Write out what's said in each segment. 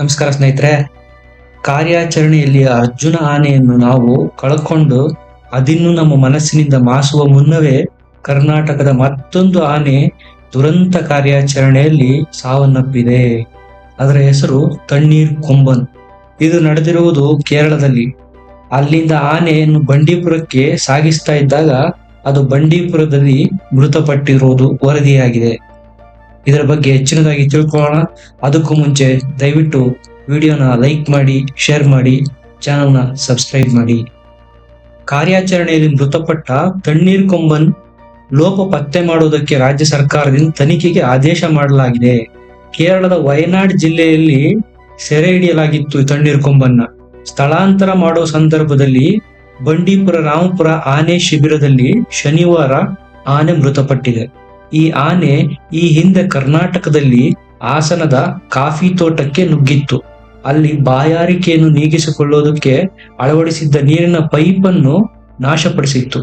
ನಮಸ್ಕಾರ ಸ್ನೇಹಿತರೆ, ಕಾರ್ಯಾಚರಣೆಯಲ್ಲಿ ಅರ್ಜುನ ಆನೆಯನ್ನು ನಾವು ಕಳ್ಕೊಂಡು ಅದಿನ್ನು ನಮ್ಮ ಮನಸ್ಸಿನಿಂದ ಮಾಸುವ ಮುನ್ನವೇ ಕರ್ನಾಟಕದ ಮತ್ತೊಂದು ಆನೆ ದುರಂತ ಕಾರ್ಯಾಚರಣೆಯಲ್ಲಿ ಸಾವನ್ನಪ್ಪಿದೆ. ಅದರ ಹೆಸರು ತಣ್ಣೀರ್ ಕೊಂಬನ್. ಇದು ನಡೆದಿರುವುದು ಕೇರಳದಲ್ಲಿ. ಅಲ್ಲಿಂದ ಆನೆಯನ್ನು ಬಂಡೀಪುರಕ್ಕೆ ಸಾಗಿಸ್ತಾ ಇದ್ದಾಗ ಅದು ಬಂಡೀಪುರದಲ್ಲಿ ಮೃತಪಟ್ಟಿರುವುದು ವರದಿಯಾಗಿದೆ. ಇದರ ಬಗ್ಗೆ ಹೆಚ್ಚಿನದಾಗಿ ತಿಳ್ಕೊಳ್ಳೋಣ. ಅದಕ್ಕೂ ಮುಂಚೆ ದಯವಿಟ್ಟು ವಿಡಿಯೋನ ಲೈಕ್ ಮಾಡಿ, ಶೇರ್ ಮಾಡಿ, ಚಾನಲ್ನ ಸಬ್ಸ್ಕ್ರೈಬ್ ಮಾಡಿ. ಕಾರ್ಯಾಚರಣೆಯಲ್ಲಿ ಮೃತಪಟ್ಟ ತಣ್ಣೀರ್ ಕೊಂಬನ್ ಲೋಪ ಪತ್ತೆ ಮಾಡುವುದಕ್ಕೆ ರಾಜ್ಯ ಸರ್ಕಾರದಿಂದ ತನಿಖೆಗೆ ಆದೇಶ ಮಾಡಲಾಗಿದೆ. ಕೇರಳದ ವಯನಾಡ್ ಜಿಲ್ಲೆಯಲ್ಲಿ ಸೆರೆ ಹಿಡಿಯಲಾಗಿತ್ತು ತಣ್ಣೀರ್ ಕೊಂಬನ್ನ. ಸ್ಥಳಾಂತರ ಮಾಡುವ ಸಂದರ್ಭದಲ್ಲಿ ಬಂಡೀಪುರ, ರಾಮಪುರ ಆನೆ ಶಿಬಿರದಲ್ಲಿ ಶನಿವಾರ ಆನೆ ಮೃತಪಟ್ಟಿದೆ. ಈ ಆನೆ ಈ ಹಿಂದೆ ಕರ್ನಾಟಕದಲ್ಲಿ ಹಾಸನದ ಕಾಫಿ ತೋಟಕ್ಕೆ ನುಗ್ಗಿತ್ತು. ಅಲ್ಲಿ ಬಾಯಾರಿಕೆಯನ್ನು ನೀಗಿಸಿಕೊಳ್ಳೋದಕ್ಕೆ ಅಳವಡಿಸಿದ್ದ ನೀರಿನ ಪೈಪನ್ನು ನಾಶಪಡಿಸಿತ್ತು.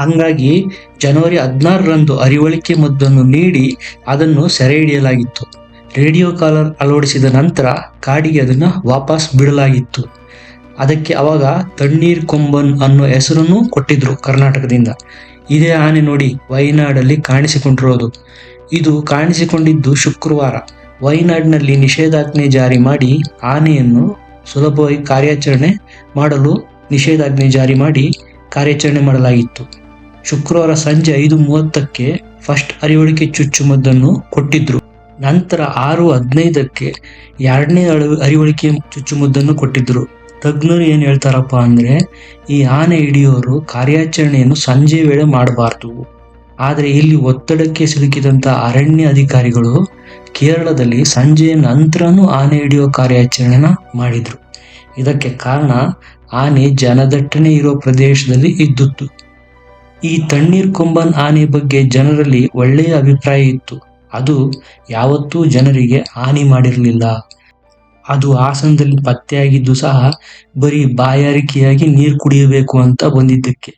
ಹಂಗಾಗಿ ಜನವರಿ ಹದಿನಾರರಂದು ಅರಿವಳಿಕೆ ಮದ್ದನ್ನು ನೀಡಿ ಅದನ್ನು ಸೆರೆ ಹಿಡಿಯಲಾಗಿತ್ತು ರೇಡಿಯೋ ಕಾಲರ್ ಅಳವಡಿಸಿದ ನಂತರ ಕಾಡಿಗೆ ಅದನ್ನು ವಾಪಸ್ ಬಿಡಲಾಗಿತ್ತು. ಅದಕ್ಕೆ ಅವಾಗ ತಣ್ಣೀರ್ ಕೊಂಬನ್ ಅನ್ನೋ ಹೆಸರನ್ನು ಕೊಟ್ಟಿದ್ರು ಕರ್ನಾಟಕದಿಂದ. ಇದೇ ಆನೆ ನೋಡಿ ವಯನಾಡಲ್ಲಿ ಕಾಣಿಸಿಕೊಂಡಿರೋದು. ಇದು ಕಾಣಿಸಿಕೊಂಡಿದ್ದು ಶುಕ್ರವಾರ. ವಯನಾಡಿನಲ್ಲಿ ನಿಷೇಧಾಜ್ಞೆ ಜಾರಿ ಮಾಡಿ ಆನೆಯನ್ನು ಸುಲಭವಾಗಿ ಕಾರ್ಯಾಚರಣೆ ಮಾಡಲು ನಿಷೇಧಾಜ್ಞೆ ಜಾರಿ ಮಾಡಿ ಕಾರ್ಯಾಚರಣೆ ಮಾಡಲಾಗಿತ್ತು. ಶುಕ್ರವಾರ ಸಂಜೆ ಐದು ಮೂವತ್ತಕ್ಕೆ ಫಸ್ಟ್ ಅರಿವಳಿಕೆ ಚುಚ್ಚುಮದ್ದನ್ನು ಕೊಟ್ಟಿದ್ರು. ನಂತರ ಆರು ಹದಿನೈದಕ್ಕೆ ಎರಡನೇ ಅಳವ ಅರಿವಳಿಕೆ ಚುಚ್ಚುಮದ್ದನ್ನು ಕೊಟ್ಟಿದ್ರು. ತಜ್ಞರು ಏನು ಹೇಳ್ತಾರಪ್ಪ ಅಂದ್ರೆ, ಈ ಆನೆ ಹಿಡಿಯೋರು ಕಾರ್ಯಾಚರಣೆಯನ್ನು ಸಂಜೆ ವೇಳೆ ಮಾಡಬಾರ್ದು. ಆದರೆ ಇಲ್ಲಿ ಒತ್ತಡಕ್ಕೆ ಸಿಲುಕಿದಂತ ಅರಣ್ಯ ಅಧಿಕಾರಿಗಳು ಕೇರಳದಲ್ಲಿ ಸಂಜೆಯ ನಂತರನೂ ಆನೆ ಹಿಡಿಯೋ ಕಾರ್ಯಾಚರಣೆನ ಮಾಡಿದ್ರು. ಇದಕ್ಕೆ ಕಾರಣ, ಆನೆ ಜನದಟ್ಟಣೆ ಇರೋ ಪ್ರದೇಶದಲ್ಲಿ ಇದ್ದುತ್ತು. ಈ ತಣ್ಣೀರ್ ಕೊಂಬನ್ ಆನೆ ಬಗ್ಗೆ ಜನರಲ್ಲಿ ಒಳ್ಳೆಯ ಅಭಿಪ್ರಾಯ ಇತ್ತು. ಅದು ಯಾವತ್ತೂ ಜನರಿಗೆ ಹಾನಿ ಮಾಡಿರಲಿಲ್ಲ. ಅದು ಹಾಸನದಲ್ಲಿ ಪತ್ತೆಯಾಗಿದ್ದು ಸಹ ಬರೀ ಬಾಯಾರಿಕೆಯಾಗಿ ನೀರು ಕುಡಿಯಬೇಕು ಅಂತ ಬಂದಿದ್ದಕ್ಕೆ.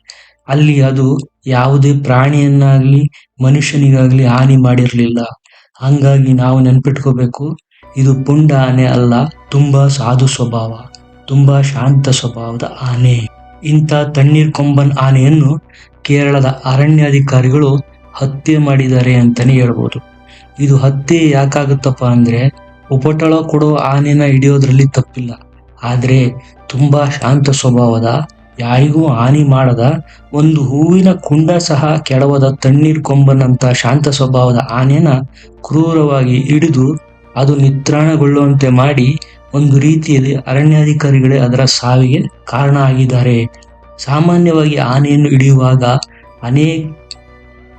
ಅಲ್ಲಿ ಅದು ಯಾವುದೇ ಪ್ರಾಣಿಯನ್ನಾಗ್ಲಿ, ಮನುಷ್ಯನಿಗಾಗ್ಲಿ ಹಾನಿ ಮಾಡಿರಲಿಲ್ಲ. ಹಂಗಾಗಿ ನಾವು ನೆನ್ಪಿಟ್ಕೋಬೇಕು, ಇದು ಪುಂಡ ಆನೆ ಅಲ್ಲ, ತುಂಬಾ ಸಾಧು ಸ್ವಭಾವ, ತುಂಬಾ ಶಾಂತ ಸ್ವಭಾವದ ಆನೆ. ಇಂಥ ತಣ್ಣೀರ್ ಕೊಂಬನ್ ಆನೆಯನ್ನು ಕೇರಳದ ಅರಣ್ಯಾಧಿಕಾರಿಗಳು ಹತ್ಯೆ ಮಾಡಿದ್ದಾರೆ ಅಂತಾನೆ ಹೇಳ್ಬೋದು. ಇದು ಹತ್ಯೆ ಯಾಕಾಗುತ್ತಪ್ಪ ಅಂದ್ರೆ ಉಪಟಳ ಕೊಡೋ ಆನೆನ ಹಿಡಿಯೋದ್ರಲ್ಲಿ ತಪ್ಪಿಲ್ಲ. ಆದ್ರೆ ತುಂಬಾ ಶಾಂತ ಸ್ವಭಾವದ, ಯಾರಿಗೂ ಹಾನಿ ಮಾಡದ, ಒಂದು ಹೂವಿನ ಕುಂಡ ಸಹ ಕೆಡವದ ತಣ್ಣೀರ್ ಕೊಂಬನಂತ ಶಾಂತ ಸ್ವಭಾವದ ಆನೆನ ಕ್ರೂರವಾಗಿ ಹಿಡಿದು ಅದು ನಿತ್ರಾಣಗೊಳ್ಳುವಂತೆ ಮಾಡಿ ಒಂದು ರೀತಿಯಲ್ಲಿ ಅರಣ್ಯಾಧಿಕಾರಿಗಳೇ ಅದರ ಸಾವಿಗೆ ಕಾರಣ ಆಗಿದ್ದಾರೆ. ಸಾಮಾನ್ಯವಾಗಿ ಆನೆಯನ್ನು ಹಿಡಿಯುವಾಗ ಅನೇಕ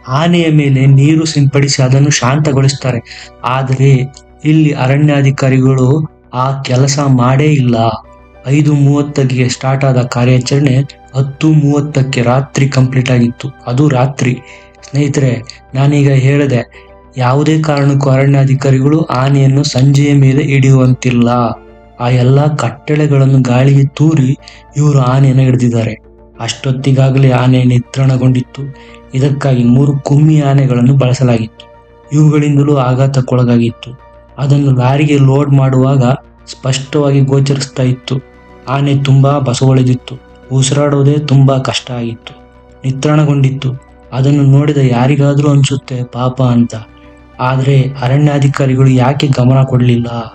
ಆನೆಯ ಮೇಲೆ ನೀರು ಸಿಂಪಡಿಸಿ ಅದನ್ನು ಶಾಂತಗೊಳಿಸ್ತಾರೆ. ಆದರೆ ಇಲ್ಲಿ ಅರಣ್ಯಾಧಿಕಾರಿಗಳು ಆ ಕೆಲಸ ಮಾಡೇ ಇಲ್ಲ. ಐದು ಮೂವತ್ತಕ್ಕೆ ಸ್ಟಾರ್ಟ್ ಆದ ಕಾರ್ಯಾಚರಣೆ ಹತ್ತು ಮೂವತ್ತಕ್ಕೆ ರಾತ್ರಿ ಕಂಪ್ಲೀಟ್ ಆಗಿತ್ತು. ಅದು ರಾತ್ರಿ. ಸ್ನೇಹಿತರೆ, ನಾನೀಗ ಹೇಳಿದೆ, ಯಾವುದೇ ಕಾರಣಕ್ಕೂ ಅರಣ್ಯಾಧಿಕಾರಿಗಳು ಆನೆಯನ್ನು ಸಂಜೆಯ ಮೇಲೆ ಹಿಡಿಯುವಂತಿಲ್ಲ. ಆ ಎಲ್ಲ ಕಟ್ಟಳೆಗಳನ್ನು ಗಾಳಿಗೆ ತೂರಿ ಇವರು ಆನೆಯನ್ನು ಹಿಡಿದಿದ್ದಾರೆ. ಅಷ್ಟೊತ್ತಿಗಾಗಲೇ ಆನೆ ನಿತ್ರಣಗೊಂಡಿತ್ತು ಇದಕ್ಕಾಗಿ ಮೂರು ಕುಮ್ಮಿ ಆನೆಗಳನ್ನು ಬಳಸಲಾಗಿತ್ತು. ಇವುಗಳಿಂದಲೂ ಆಘಾತಕ್ಕೊಳಗಾಗಿತ್ತು. ಅದನ್ನು ಲಾರಿಗೆ ಲೋಡ್ ಮಾಡುವಾಗ ಸ್ಪಷ್ಟವಾಗಿ ಗೋಚರಿಸ್ತಾ ಇತ್ತು. ಆನೆ ತುಂಬಾ ಬಸವಳಿದಿತ್ತು. ಉಸಿರಾಡೋದೇ ತುಂಬಾ ಕಷ್ಟ ಆಗಿತ್ತು. ನಿತ್ರಾಣಗೊಂಡಿತ್ತು. ಅದನ್ನು ನೋಡಿದ ಯಾರಿಗಾದರೂ ಅನ್ಸುತ್ತೆ ಪಾಪ ಅಂತ. ಆದರೆ ಅರಣ್ಯಾಧಿಕಾರಿಗಳು ಯಾಕೆ ಗಮನ ಕೊಡಲಿಲ್ಲ?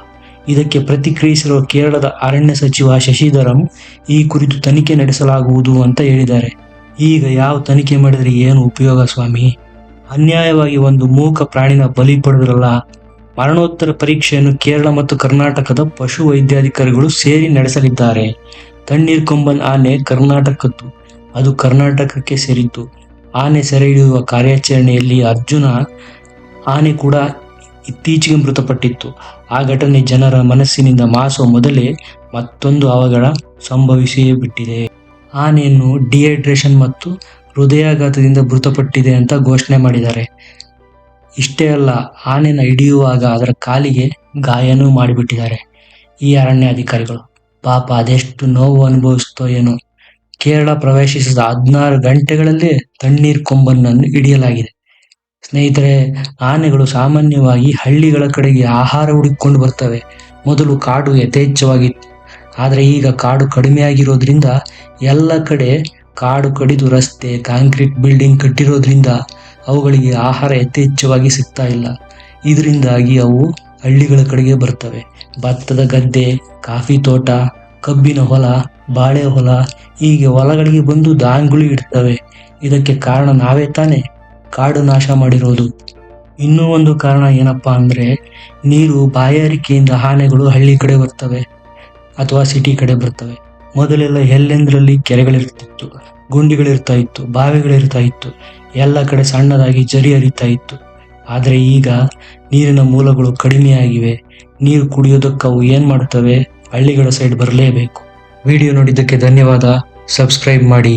ಇದಕ್ಕೆ ಪ್ರತಿಕ್ರಿಯಿಸಿರುವ ಕೇರಳದ ಅರಣ್ಯ ಸಚಿವ ಶಶಿಧರಂ ಈ ಕುರಿತು ತನಿಖೆ ನಡೆಸಲಾಗುವುದು ಅಂತ ಹೇಳಿದ್ದಾರೆ. ಈಗ ಯಾವ ತನಿಖೆ ಮಾಡಿದರೆ ಏನು ಉಪಯೋಗ ಸ್ವಾಮಿ? ಅನ್ಯಾಯವಾಗಿ ಒಂದು ಮೂಕ ಪ್ರಾಣಿನ ಬಲಿ ಪಡೆದ್ರಲ್ಲ ಮರಣೋತ್ತರ ಪರೀಕ್ಷೆಯನ್ನು ಕೇರಳ ಮತ್ತು ಕರ್ನಾಟಕದ ಪಶು ವೈದ್ಯಾಧಿಕಾರಿಗಳು ಸೇರಿ ನಡೆಸಲಿದ್ದಾರೆ. ತಣ್ಣೀರ್ ಕೊಂಬನ್ ಆನೆ ಕರ್ನಾಟಕದ್ದು, ಅದು ಕರ್ನಾಟಕಕ್ಕೆ ಸೇರಿದ್ದು. ಆನೆ ಸೆರೆ ಹಿಡಿಯುವ ಕಾರ್ಯಾಚರಣೆಯಲ್ಲಿ ಅರ್ಜುನ ಆನೆ ಕೂಡ ಇತ್ತೀಚೆಗೆ ಮೃತಪಟ್ಟಿತ್ತು. ಆ ಘಟನೆ ಜನರ ಮನಸ್ಸಿನಿಂದ ಮಾಸುವ ಮೊದಲೇ ಮತ್ತೊಂದು ಅವಘಡ ಸಂಭವಿಸಿಯೇ ಬಿಟ್ಟಿದೆ. ಆನೆಯನ್ನು ಡಿಹೈಡ್ರೇಷನ್ ಮತ್ತು ಹೃದಯಾಘಾತದಿಂದ ಮೃತಪಟ್ಟಿದೆ ಅಂತ ಘೋಷಣೆ ಮಾಡಿದ್ದಾರೆ. ಇಷ್ಟೇ ಅಲ್ಲ, ಆನೆನ ಹಿಡಿಯುವಾಗ ಅದರ ಕಾಲಿಗೆ ಗಾಯನೂ ಮಾಡಿಬಿಟ್ಟಿದ್ದಾರೆ. ಈ ಅರಣ್ಯಾಧಿಕಾರಿಗಳು, ಪಾಪ ಅದೆಷ್ಟು ನೋವು ಅನುಭವಿಸ್ತೋ ಏನೋ. ಕೇರಳ ಪ್ರವೇಶಿಸಿದ ಹದಿನಾರು ಗಂಟೆಗಳಲ್ಲೇ ತಣ್ಣೀರ್ ಕೊಂಬನನ್ನು ಹಿಡಿಯಲಾಗಿದೆ. ಸ್ನೇಹಿತರೆ, ಆನೆಗಳು ಸಾಮಾನ್ಯವಾಗಿ ಹಳ್ಳಿಗಳ ಕಡೆಗೆ ಆಹಾರ ಹುಡುಕಿಕೊಂಡು ಬರ್ತವೆ. ಮೊದಲು ಕಾಡು ಯಥೇಚ್ಛವಾಗಿತ್ತು. ಆದರೆ ಈಗ ಕಾಡು ಕಡಿಮೆಯಾಗಿರೋದ್ರಿಂದ ಎಲ್ಲ ಕಡೆ ಕಾಡು ಕಡಿದು ರಸ್ತೆ, ಕಾಂಕ್ರೀಟ್ ಬಿಲ್ಡಿಂಗ್ ಕಟ್ಟಿರೋದ್ರಿಂದ ಅವುಗಳಿಗೆ ಆಹಾರ ಯಥೇಚ್ಛವಾಗಿ ಸಿಗ್ತಾ ಇಲ್ಲ. ಇದರಿಂದಾಗಿ ಅವು ಹಳ್ಳಿಗಳ ಕಡೆಗೆ ಬರ್ತವೆ ಭತ್ತದ ಗದ್ದೆ, ಕಾಫಿ ತೋಟ, ಕಬ್ಬಿನ ಹೊಲ, ಬಾಳೆ ಹೊಲ, ಹೀಗೆ ಹೊಲಗಳಿಗೆ ಬಂದು ದಾಂಗುಳಿ ಇಡ್ತವೆ. ಇದಕ್ಕೆ ಕಾರಣ ನಾವೇ ತಾನೇ? ಕಾಡು ನಾಶ ಮಾಡಿರೋದು. ಇನ್ನೂ ಒಂದು ಕಾರಣ ಏನಪ್ಪಾ ಅಂದ್ರೆ, ನೀರು ಬಾಯಾರಿಕೆಯಿಂದ ಆನೆಗಳು ಹಳ್ಳಿ ಕಡೆ ಬರ್ತವೆ ಅಥವಾ ಸಿಟಿ ಕಡೆ ಬರ್ತವೆ. ಮೊದಲೆಲ್ಲ ಎಲ್ಲೆಂದ್ರಲ್ಲಿ ಕೆರೆಗಳಿರ್ತಿತ್ತು. ಗುಂಡಿಗಳಿರ್ತಾ ಇತ್ತು, ಬಾವಿಗಳಿರ್ತಾ ಇತ್ತು, ಎಲ್ಲ ಕಡೆ ಸಣ್ಣದಾಗಿ ಜರಿ ಹರಿತಾ ಇತ್ತು. ಆದರೆ ಈಗ ನೀರಿನ ಮೂಲಗಳು ಕಡಿಮೆಯಾಗಿವೆ. ನೀರು ಕುಡಿಯೋದಕ್ಕೆ ಏನು ಏನ್ ಮಾಡ್ತವೆ? ಹಳ್ಳಿಗಳ ಸೈಡ್ ಬರಲೇಬೇಕು. ವಿಡಿಯೋ ನೋಡಿದ್ದಕ್ಕೆ ಧನ್ಯವಾದ. ಸಬ್ಸ್ಕ್ರೈಬ್ ಮಾಡಿ.